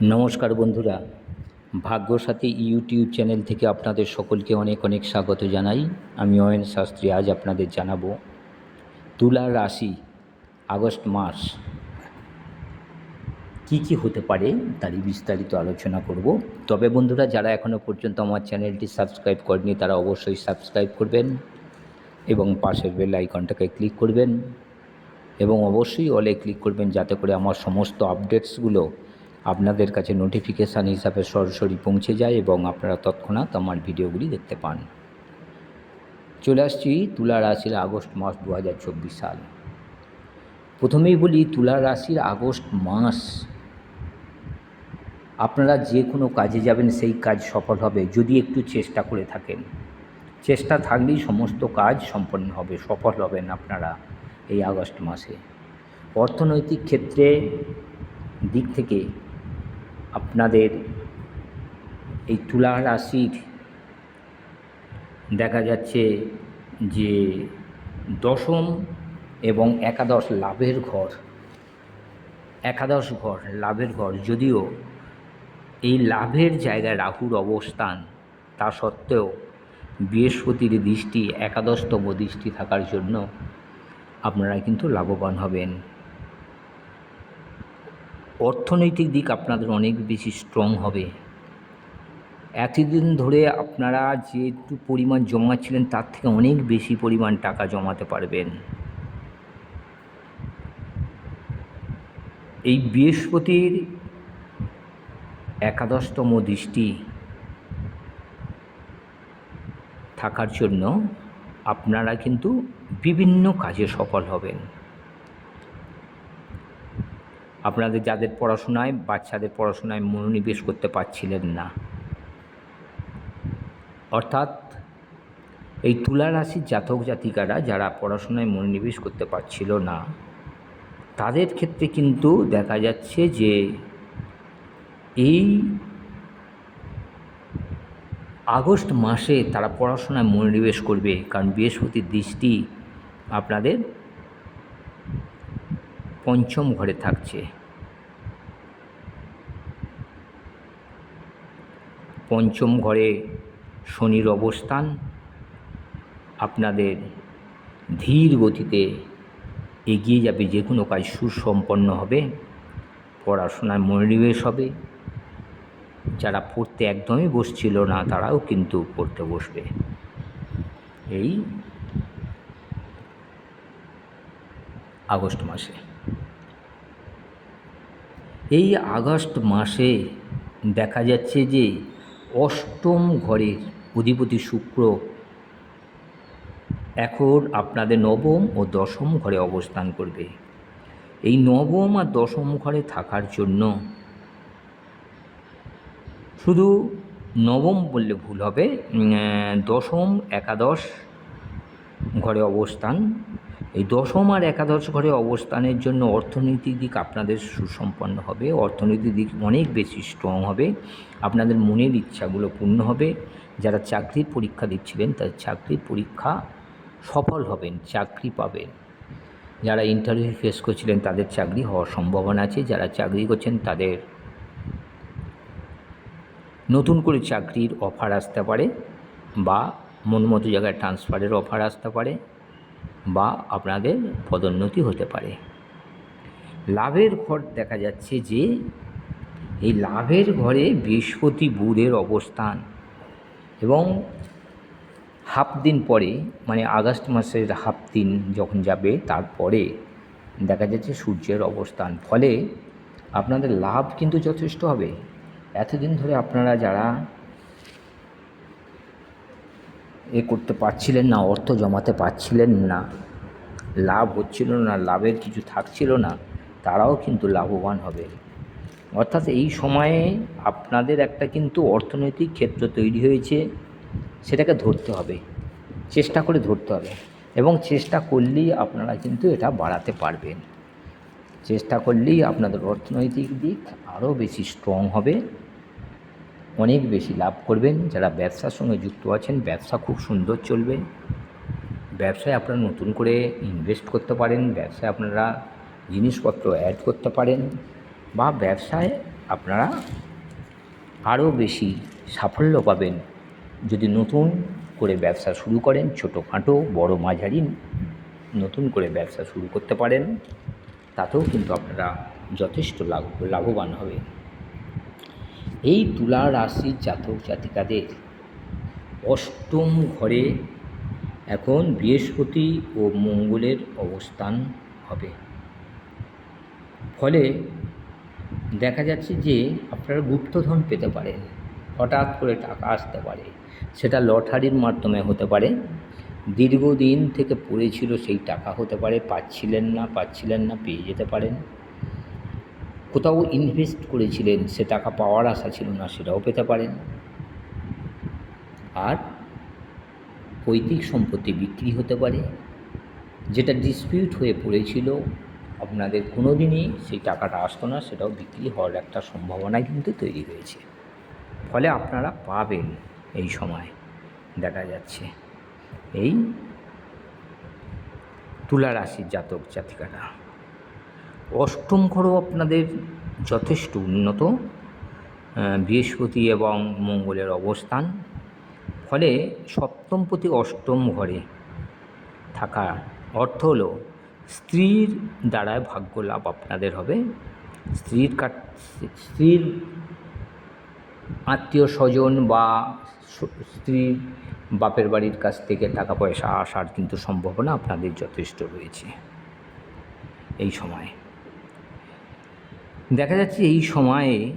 নমস্কার বন্ধুরা। ভাগ্যসাথী YouTube channel থেকে আপনাদের সকলকে অনেক অনেক স্বাগত জানাই। আমি অয়ন শাস্ত্রী, আজ আপনাদের জানাব তুলা রাশি, আগস্ট মাস। কি কি হতে পারে তারই বিস্তারিত আলোচনা করব। তবে বন্ধুরা, যারা এখনও পর্যন্ত আমার চ্যানেলটি সাবস্ক্রাইব করেনি তারা অবশ্যই সাবস্ক্রাইব করবেন এবং পাশের বেল আইকনটাকে ক্লিক করবেন এবং অবশ্যই অলে ক্লিক করবেন যাতে করে আমার সমস্ত আপডেটসগুলো আপনাদের কাছে নোটিফিকেশান হিসাবে সরাসরি পৌঁছে যায় এবং আপনারা তৎক্ষণাৎ আমার ভিডিওগুলি দেখতে পান। চলে আসছি তুলা রাশির আগস্ট মাস দু হাজার চব্বিশ সাল। প্রথমেই বলি তুলা রাশির আগস্ট মাস। আপনারা যে কোনো কাজে যাবেন, সেই কাজ সফল হবে, যদি একটু চেষ্টা করে থাকেন। চেষ্টা থাকলেই সমস্ত কাজ সম্পন্ন হবে, সফল হবেন আপনারা এই আগস্ট মাসে। অর্থনৈতিক ক্ষেত্রে দিক থেকে আপনাদের এই তুলা রাশির দেখা যাচ্ছে যে দশম এবং একাদশ লাভের ঘর। একাদশ ঘর, লাভের ঘর। যদিও এই লাভের জায়গায় রাহুর অবস্থান, তা সত্ত্বেও বৃহস্পতির দৃষ্টি, একাদশতম দৃষ্টি থাকার জন্য আপনারা কিন্তু লাভবান হবেন। অর্থনৈতিক দিক আপনাদের অনেক বেশি স্ট্রং হবে। এতদিন ধরে আপনারা যেটু পরিমাণ জমাচ্ছিলেন, তার থেকে অনেক বেশি পরিমাণ টাকা জমাতে পারবেন। এই বৃহস্পতির একাদশতম দৃষ্টি থাকার জন্য আপনারা কিন্তু বিভিন্ন কাজে সফল হবেন। আপনাদের যাদের পড়াশোনায়, বাচ্চাদের পড়াশোনায় মনোনিবেশ করতে পারছিলেন না। অর্থাৎ এই তুলা রাশির জাতক জাতিকারা যারা পড়াশোনায় মনোনিবেশ করতে পারছিল না, তাদের ক্ষেত্রে কিন্তু দেখা যাচ্ছে যে এই আগস্ট মাসে তারা পড়াশোনায় মনোনিবেশ করবে, কারণ বৃহস্পতির দৃষ্টি আপনাদের পঞ্চম ঘরে থাকছে। পঞ্চম ঘরে শনির অবস্থান। আপনাদের ধীর গতিতে এগিয়ে যাবে, যে কোনো কাজ সুসম্পন্ন হবে পড়াশোনায় মনোনিবেশ হবে। যারা পড়তে একদমই বসছিল না, তারাও কিন্তু পড়তে বসবে। এই আগস্ট মাসে। এই আগস্ট মাসে দেখা যাচ্ছে যে অষ্টম ঘরের অধিপতি শুক্র এখন আপনাদের নবম ও দশম ঘরে অবস্থান করবে। এই নবম আর দশম ঘরে থাকার জন্য শুধু নবম বললে ভুল হবে দশম একাদশ ঘরে অবস্থান এই দশম আর একাদশ ঘরে অবস্থানের জন্য অর্থনৈতিক দিক আপনাদের সুসম্পন্ন হবে। অর্থনৈতিক দিক অনেক বেশি স্ট্রং হবে। আপনাদের মনের ইচ্ছাগুলো পূর্ণ হবে। যারা চাকরির পরীক্ষা দিচ্ছিলেন, তাদের চাকরির পরীক্ষা সফল হবেন, চাকরি পাবেন। যারা ইন্টারভিউ ফেস করছিলেন, তাদের চাকরি হওয়ার সম্ভাবনা আছে। যারা চাকরি করছেন, তাদের নতুন করে চাকরির অফার আসতে পারে বা মন মতো জায়গায় ট্রান্সফারের অফার আসতে পারে। বা আপনাদের পদোন্নতি হতে পারে। লাভের ঘর দেখা যাচ্ছে যে, এই লাভের ঘরে বৃহস্পতি বুধের অবস্থান এবং হাফ দিন পরে মানে আগস্ট মাসের হাফ দিন যখন যাবে, তারপরে দেখা যাচ্ছে সূর্যের অবস্থান। ফলে আপনাদের লাভ কিন্তু যথেষ্ট হবে। এতদিন ধরে আপনারা যারা এ করতে পারছিলেন না, অর্থ জমাতে পারছিলেন না। লাভ হচ্ছিল না, লাভের কিছু থাকছিল না, তারাও কিন্তু লাভবান হবে। অর্থাৎ এই সময়ে আপনাদের একটা কিন্তু অর্থনৈতিক ক্ষেত্র তৈরি হয়েছে, সেটাকে ধরতে হবে, চেষ্টা করে ধরতে হবে এবং চেষ্টা করলেই আপনারা কিন্তু এটা বাড়াতে পারবেন। চেষ্টা করলেই আপনাদের অর্থনৈতিক দিক আরও বেশি স্ট্রং হবে। অনেক বেশি লাভ করবেন। যারা ব্যবসার সঙ্গে যুক্ত আছেন, ব্যবসা খুব সুন্দর চলবে। ব্যবসায় আপনারা নতুন করে ইনভেস্ট করতে পারেন, ব্যবসায় আপনারা জিনিসপত্র অ্যাড করতে পারেন বা ব্যবসায় আপনারা আরও বেশি সাফল্য পাবেন। যদি নতুন করে ব্যবসা শুরু করেন, ছোটোখাটো, বড় মাঝারি, নতুন করে ব্যবসা শুরু করতে পারেন, তাতেও কিন্তু আপনারা যথেষ্ট লাভ, লাভবান হবেন। এই তুলা রাশির জাতক জাতিকাদের। অষ্টম ঘরে এখন বৃহস্পতি ও মঙ্গলের অবস্থান হবে। ফলে দেখা যাচ্ছে যে আপনারা গুপ্তধন পেতে পারেন। হঠাৎ করে টাকা আসতে পারে। সেটা লটারির মাধ্যমে হতে পারে। দীর্ঘদিন থেকে পড়েছিল সেই টাকা হতে পারে। পাচ্ছিলেন না পাচ্ছিলেন না, পেয়ে যেতে পারেন। কোথাও ইনভেস্ট করেছিলেন, সে টাকা পাওয়ার আশা ছিল না, সেটাও পেতে পারেন। আর পৈতৃক সম্পত্তি বিক্রি হতে পারে। যেটা ডিসপিউট হয়ে পড়েছিল, আপনাদের কোনো দিনই সেই টাকাটা আসতো না, সেটাও বিক্রি হওয়ার একটা সম্ভাবনা কিন্তু তৈরি হয়েছে। ফলে আপনারা পাবেন এই সময়, দেখা যাচ্ছে। এই তুলা রাশির জাতক জাতিকারা। অষ্টম ঘরও আপনাদের যথেষ্ট উন্নত বৃহস্পতি এবং মঙ্গলের অবস্থান। ফলে সপ্তম প্রতি অষ্টম ঘরে থাকা অর্থ হলো স্ত্রীর দ্বারা ভাগ্য লাভ আপনাদের হবে। স্ত্রীর স্ত্রীর আত্মীয় স্বজন বা স্ত্রীর বাপের বাড়ির কাছ থেকে টাকা পয়সা আসার কিন্তু সম্ভাবনা আপনাদের যথেষ্ট রয়েছে। এই সময় দেখা যাচ্ছে এই সময়ে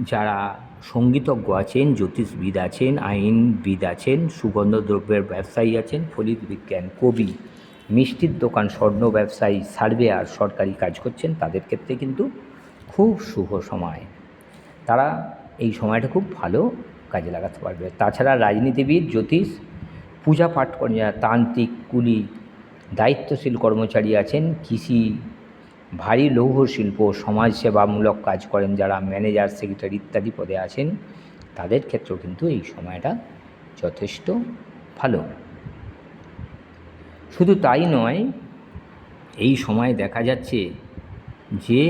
যারা সঙ্গীতজ্ঞ আছেন, জ্যোতিষবিদ আছেন, আইনবিদ আছেন সুগন্ধ দ্রব্যের ব্যবসায়ী আছেন, ফলিত বিজ্ঞান কবি, মিষ্টির দোকান, স্বর্ণ ব্যবসায়ী সার্ভেয়ার সরকারি কাজ করছেন, তাদের ক্ষেত্রে কিন্তু খুব শুভ সময়। তারা এই সময়টা খুব ভালো কাজে লাগাতে পারবে। তাছাড়া রাজনীতিবিদ, জ্যোতিষ, পূজা পাঠ করেন তান্ত্রিক, কুলি, দায়িত্বশীল কর্মচারী আছেন, কৃষি ভারী লৌহ শিল্প, সমাজসেবামূলক কাজ করেন যারা ম্যানেজার, সেক্রেটারি ইত্যাদি পদে আছেন, তাদের ক্ষেত্রেও কিন্তু এই সময়টা যথেষ্ট ভালো। শুধু তাই নয়, এই সময় দেখা যাচ্ছে যে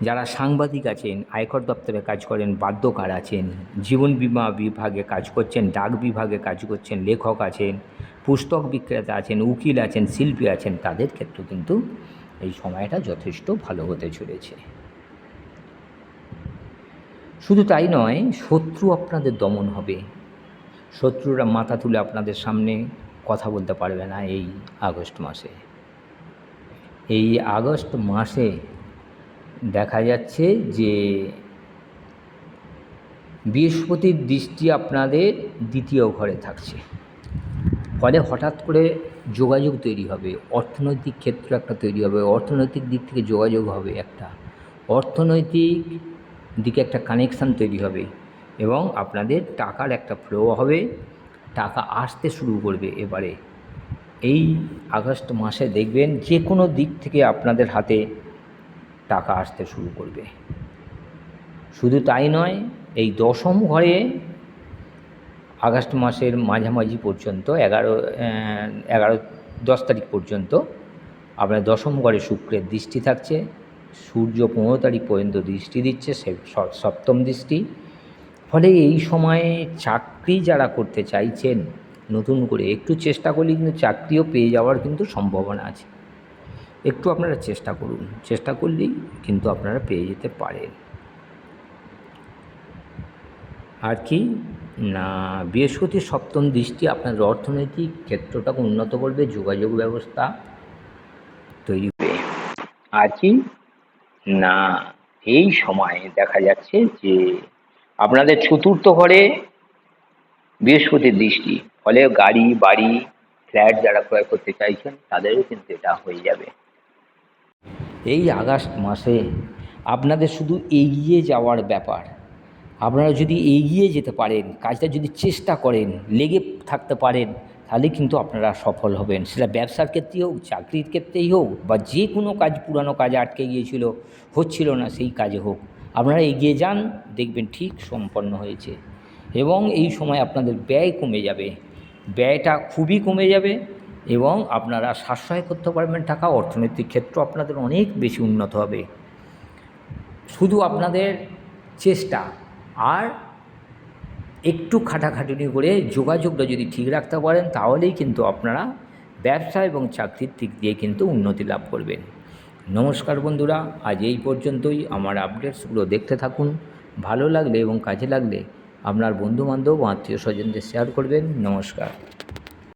যারা সাংবাদিক আছেন, আয়কর দপ্তরে কাজ করেন, বাদ্যকার আছেন, জীবন বিমা বিভাগে কাজ করছেন, ডাক বিভাগে কাজ করছেন, লেখক আছেন পুস্তক বিক্রেতা আছেন, উকিল আছেন, শিল্পী আছেন, তাদের ক্ষেত্রেও কিন্তু এই সময়টা যথেষ্ট ভালো হতে চলেছে। শুধু তাই নয়, শত্রু আপনাদের দমন হবে। শত্রুরা মাথা তুলে আপনাদের সামনে কথা বলতে পারবে না এই আগস্ট মাসে। এই আগস্ট মাসে দেখা যাচ্ছে যে বৃহস্পতির দৃষ্টি আপনাদের দ্বিতীয় ঘরে থাকছে। ফলে হঠাৎ করে যোগাযোগ তৈরি হবে, অর্থনৈতিক ক্ষেত্র একটা তৈরি হবে, অর্থনৈতিক দিক থেকে যোগাযোগ হবে একটা, অর্থনৈতিক দিকে একটা কানেকশান তৈরি হবে এবং আপনাদের টাকার একটা ফ্লো হবে, টাকা আসতে শুরু করবে এবারে। এই আগস্ট মাসে দেখবেন যে কোনো দিক থেকে আপনাদের হাতে টাকা আসতে শুরু করবে। শুধু তাই নয়, এই দশম ঘরে আগস্ট মাসের মাঝামাঝি পর্যন্ত, এগারো এগারো, দশ তারিখ পর্যন্ত আপনার দশম ঘরে শুক্রের দৃষ্টি থাকছে। সূর্য পনেরো তারিখ পর্যন্ত দৃষ্টি দিচ্ছে, সে সপ্তম দৃষ্টি। ফলে এই সময়ে চাকরি যারা করতে চাইছেন, নতুন করে একটু চেষ্টা করলে কিন্তু চাকরিও পেয়ে যাওয়ার কিন্তু সম্ভাবনা আছে। একটু আপনারা চেষ্টা করুন, চেষ্টা করলেই কিন্তু আপনারা পেয়ে যেতে পারেন। আর কি? না, বৃহস্পতির সপ্তম দৃষ্টি আপনাদের অর্থনৈতিক ক্ষেত্রটাকে উন্নত করবে, যোগাযোগ ব্যবস্থা তৈরি হবে কি? না, এই সময়ে দেখা যাচ্ছে যে আপনাদের চতুর্থ ঘরে বৃহস্পতির দৃষ্টি, ফলে গাড়ি, বাড়ি, ফ্ল্যাট যারা ক্রয় করতে চাইছেন, তাদেরও কিন্তু এটা হয়ে যাবে। এই আগস্ট মাসে আপনাদের শুধু এগিয়ে যাওয়ার ব্যাপার আপনারা যদি এগিয়ে যেতে পারেন, কাজটা যদি চেষ্টা করেন, লেগে থাকতে পারেন, তাহলে কিন্তু আপনারা সফল হবেন। সেটা ব্যবসার ক্ষেত্রেই হোক, চাকরির ক্ষেত্রেই হোক, বা যে কোনো কাজ, পুরানো কাজে আটকে গিয়েছিল, হচ্ছিল না, সেই কাজে হোক। আপনারা এগিয়ে যান, দেখবেন ঠিক সম্পন্ন হয়েছে। এবং এই সময় আপনাদের ব্যয় কমে যাবে। ব্যয়টা খুবই কমে যাবে এবং আপনারা সাশ্রয় করতে পারবেন টাকা, অর্থনৈতিক ক্ষেত্র আপনাদের অনেক বেশি উন্নত হবে। শুধু আপনাদের চেষ্টা আর একটু খাটাখাটুনি করে যোগাযোগটা যদি ঠিক রাখতে পারেন, তাহলেই কিন্তু আপনারা ব্যবসা এবং চাকরির দিক দিয়ে কিন্তু উন্নতি লাভ করবেন। নমস্কার বন্ধুরা, আজ এই পর্যন্তই। আমার আপডেটসগুলো দেখতে থাকুন। ভালো লাগলে এবং কাজে লাগলে আপনার বন্ধুবান্ধব আত্মীয় স্বজনদের শেয়ার করবেন। নমস্কার।